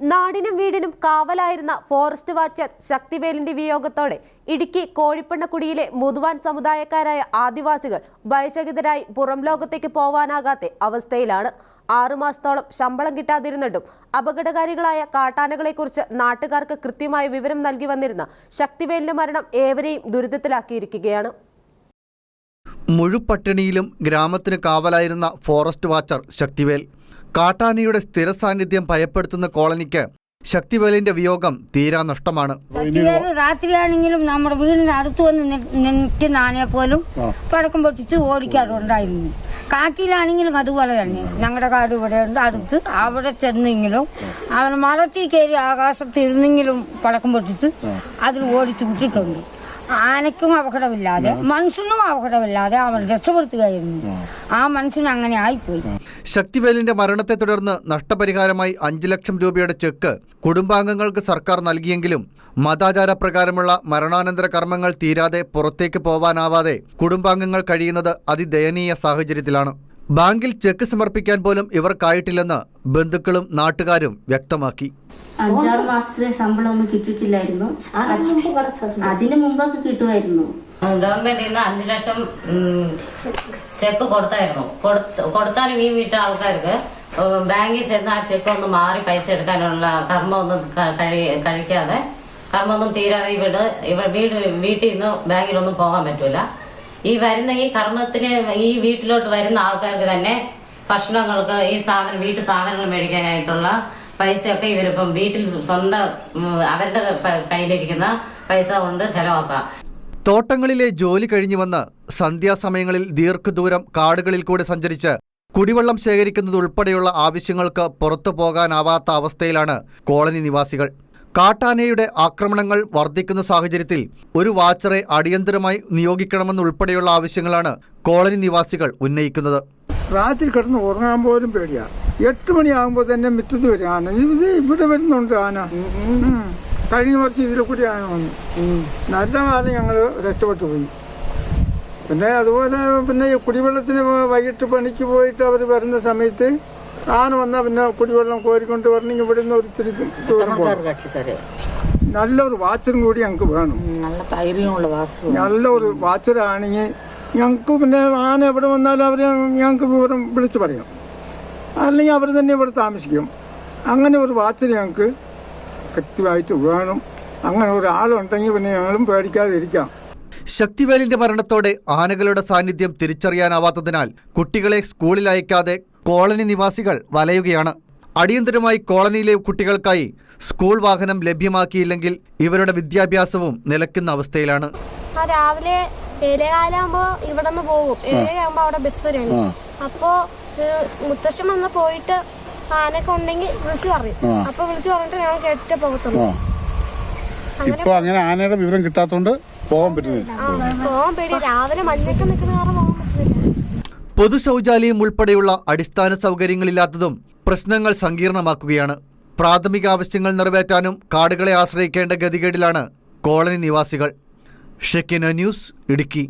നാടിനും വീടിനും കാവലായിരുന്ന ഫോറസ്റ്റ് വാച്ചർ ശക്തിവേലിന്റെ വിയോഗത്തോടെ ഇടുക്കി കോഴിപ്പണ്ണക്കുടിയിലെ മുതുവാൻ സമുദായക്കാരായ ആദിവാസികൾ ഭയചകിതരായി പുറം ലോകത്തേക്ക് പോവാനാകാത്ത അവസ്ഥയിലാണ്. ആറുമാസത്തോളം ശമ്പളം കിട്ടാതിരുന്നിട്ടും അപകടകാരികളായ കാട്ടാനകളെക്കുറിച്ച് നാട്ടുകാർക്ക് കൃത്യമായ വിവരം നൽകി വന്നിരുന്ന ശക്തിവേലിന്റെ മരണം ഏവരെയും ദുരിതത്തിലാക്കിയിരിക്കുകയാണ്. മുഴുപട്ടിണിയിലും ഗ്രാമത്തിന് കാവലായിരുന്ന ഫോറസ്റ്റ് വാച്ചർ ശക്തിവേൽ കാട്ടാനയുടെ സ്ഥിര സാന്നിധ്യം ഭയപ്പെടുത്തുന്ന കോളനിക്ക് ശക്തിവേലിന്റെ വിയോഗം തീരാ നഷ്ടമാണ്. രാത്രിയാണെങ്കിലും നമ്മുടെ വീടിന് അടുത്ത് വന്ന് നിൽക്കുന്ന പോലും പടക്കം പൊട്ടിച്ച് ഓടിക്കാറുണ്ടായിരുന്നു കാട്ടിലാണെങ്കിലും അതുപോലെ തന്നെ. ഞങ്ങളുടെ കാട് ഇവിടെ ഉണ്ട് അടുത്ത് അവിടെ ചെന്നെങ്കിലും അവൻ മരത്തിൽ കയറി ആകാശത്ത് ഇരുന്നെങ്കിലും പടക്കം പൊട്ടിച്ച് അതിൽ ഓടിച്ചു വിട്ടിട്ടുണ്ട്. ആനയ്ക്കും അപകടമില്ലാതെ മനുഷ്യനും അപകടമില്ലാതെ അവൻ രക്ഷപ്പെടുത്തുകയായിരുന്നു. ആ. മനുഷ്യൻ അങ്ങനെ ആയിപ്പോയി. ശക്തിവേലിന്റെ മരണത്തെ തുടർന്ന് നഷ്ടപരിഹാരമായി അഞ്ചു ലക്ഷം രൂപയുടെ ചെക്ക് കുടുംബാംഗങ്ങൾക്ക് സർക്കാർ നൽകിയെങ്കിലും മതാചാര പ്രകാരമുള്ള മരണാനന്തര കർമ്മങ്ങൾ തീരാതെ പുറത്തേക്ക് പോവാനാവാതെ കുടുംബാംഗങ്ങൾ കഴിയുന്നത് അതിദയനീയ സാഹചര്യത്തിലാണ്. ബാങ്കിൽ ചെക്ക് സമർപ്പിക്കാൻ പോലും ഇവർക്കായിട്ടില്ലെന്ന് ബന്ധുക്കളും നാട്ടുകാരും വ്യക്തമാക്കി. അഞ്ചാറ് മാസത്തിലെ ശമ്പളം ഒന്നും കിട്ടിയിട്ടില്ലായിരുന്നു. അതിനു മുമ്പൊക്കെ കിട്ടുമായിരുന്നു. ഗവൺമെന്റിൽ നിന്ന് അഞ്ചു ലക്ഷം ചെക്ക് കൊടുത്തായിരുന്നു. കൊടുത്ത- കൊടുത്താലും ഈ വീട്ടിലെ ആൾക്കാർക്ക് ബാങ്കിൽ ചെന്ന് ആ ചെക്ക് ഒന്ന് മാറി പൈസ എടുക്കാനുള്ള കർമ്മമൊന്നും ഒന്നും കഴി- കഴിക്കാതെ കർമ്മമൊന്നും തീരാതെ ഇവിടെ ഇവിടെ ഇവ വീട് വീട്ടിൽ നിന്ന് ബാങ്കിലൊന്നും പോകാൻ പറ്റൂല. ഈ വരുന്ന ഈ കർമ്മത്തിന് ഈ വീട്ടിലോട്ട് വരുന്ന ആൾക്കാർക്ക് തന്നെ ഭക്ഷണങ്ങൾക്ക് ഈ സാധനം വീട്ടു സാധനങ്ങൾ മേടിക്കാനായിട്ടുള്ള പൈസയൊക്കെ ഇവരിപ്പം വീട്ടിൽ സ്വന്തം അവരുടെ കയ്യിലിരിക്കുന്ന പൈസ കൊണ്ട് ചെലവാക്കാം തോട്ടങ്ങളിലെ ജോലി കഴിഞ്ഞു വന്ന് സന്ധ്യാസമയങ്ങളിൽ ദീർഘദൂരം കാടുകളിൽ കൂടെ സഞ്ചരിച്ച് കുടിവെള്ളം ശേഖരിക്കുന്നതുൾപ്പെടെയുള്ള ആവശ്യങ്ങൾക്ക് പുറത്തു പോകാനാവാത്ത അവസ്ഥയിലാണ് കോളനി നിവാസികൾ. കാട്ടാനയുടെ ആക്രമണങ്ങൾ വർദ്ധിക്കുന്ന സാഹചര്യത്തിൽ ഒരു വാച്ചറെ അടിയന്തരമായി നിയോഗിക്കണമെന്നുൾപ്പെടെയുള്ള ആവശ്യങ്ങളാണ് കോളനി നിവാസികൾ ഉന്നയിക്കുന്നത്. രാത്രി കിടന്ന് ഉറങ്ങാൻ പോലും പേടിയാണ് എട്ട് മണിയാകുമ്പോൾ തന്നെ മിറ്റത്ത് വരും ആന. ഇത് ഇവിടെ വരുന്നുണ്ട് ആന. കഴിഞ്ഞ വർഷം ഇതിൽ കൂടി ആന വന്നു നല്ല കാലം ഞങ്ങൾ രക്ഷപ്പെട്ടു പോയി. പിന്നെ അതുപോലെ പിന്നെ ഈ കുടിവെള്ളത്തിന് വൈകിട്ട് പണിക്ക് പോയിട്ട് അവർ വരുന്ന സമയത്ത് ആന വന്നാൽ പിന്നെ കുടിവെള്ളം കോരിക്കൊണ്ട് വരണമെങ്കിൽ ഇവിടെ നിന്ന് ഒരിത്തിരി ദൂരം നല്ലൊരു വാച്ചറും കൂടി ഞങ്ങൾക്ക് വേണം. നല്ലൊരു വാച്ചറാണെങ്കിൽ ഞങ്ങൾക്ക് പിന്നെ ആന എവിടെ വന്നാലും അവർ ഞങ്ങൾക്ക് വിവരം വിളിച്ചു പറയാം. അല്ലെങ്കിൽ അവർ തന്നെ ഇവിടെ താമസിക്കും. അങ്ങനെ ഒരു വാച്ചർ ഞങ്ങൾക്ക് കൃത്യമായിട്ട് വേണം. അങ്ങനെ ഒരാളുണ്ടെങ്കിൽ പിന്നെ ഞങ്ങളും പേടിക്കാതിരിക്കാം. ശക്തിവേലിന്റെ മരണത്തോടെ ആനകളുടെ സാന്നിധ്യം തിരിച്ചറിയാനാവാത്തതിനാൽ കുട്ടികളെ സ്കൂളിൽ അയക്കാതെ കോളനി നിവാസികൾ വലയുകയാണ്. അടിയന്തരമായി കോളനിയിലെ കുട്ടികൾക്കായി സ്കൂൾ വാഹനം ലഭ്യമാക്കിയില്ലെങ്കിൽ ഇവരുടെ വിദ്യാഭ്യാസവും നിലയ്ക്കുന്ന അവസ്ഥയിലാണ്. ആ രാവിലെ ഏഴേകാലാകുമ്പോ ഇവിടെ നിന്ന് പോകും. ഏഴേകാകുമ്പോ അവിടെ ബസ് വരെയാണ് അപ്പോ മുത്തശ്ശൻ വന്ന് പോയിട്ട് ആനൊക്കെ ഉണ്ടെങ്കിൽ വിളിച്ചു പറയും. അപ്പൊ വിളിച്ചു പറഞ്ഞിട്ട് ഞങ്ങൾ കേട്ടിട്ട് പോകത്തുള്ളൂ. ഇപ്പൊ അങ്ങനെ ആനയുടെ വിവരം കിട്ടാത്തോണ്ട് പോകാൻ പറ്റുന്നില്ല. പോകാൻ പേടി രാവിലെ മഞ്ഞൊക്കെ നിൽക്കുന്ന കാരണം പോകാൻ പറ്റുന്നില്ല. പൊതു ശൗചാലയം ഉൾപ്പെടെയുള്ള അടിസ്ഥാന സൗകര്യങ്ങളില്ലാത്തതും പ്രശ്നങ്ങൾ സങ്കീർണമാക്കുകയാണ്. പ്രാഥമിക ആവശ്യങ്ങൾ നിറവേറ്റാനും കാടുകളെ ആശ്രയിക്കേണ്ട ഗതികേടിലാണ് കോളനി നിവാസികൾ. Shekinah news Idukki.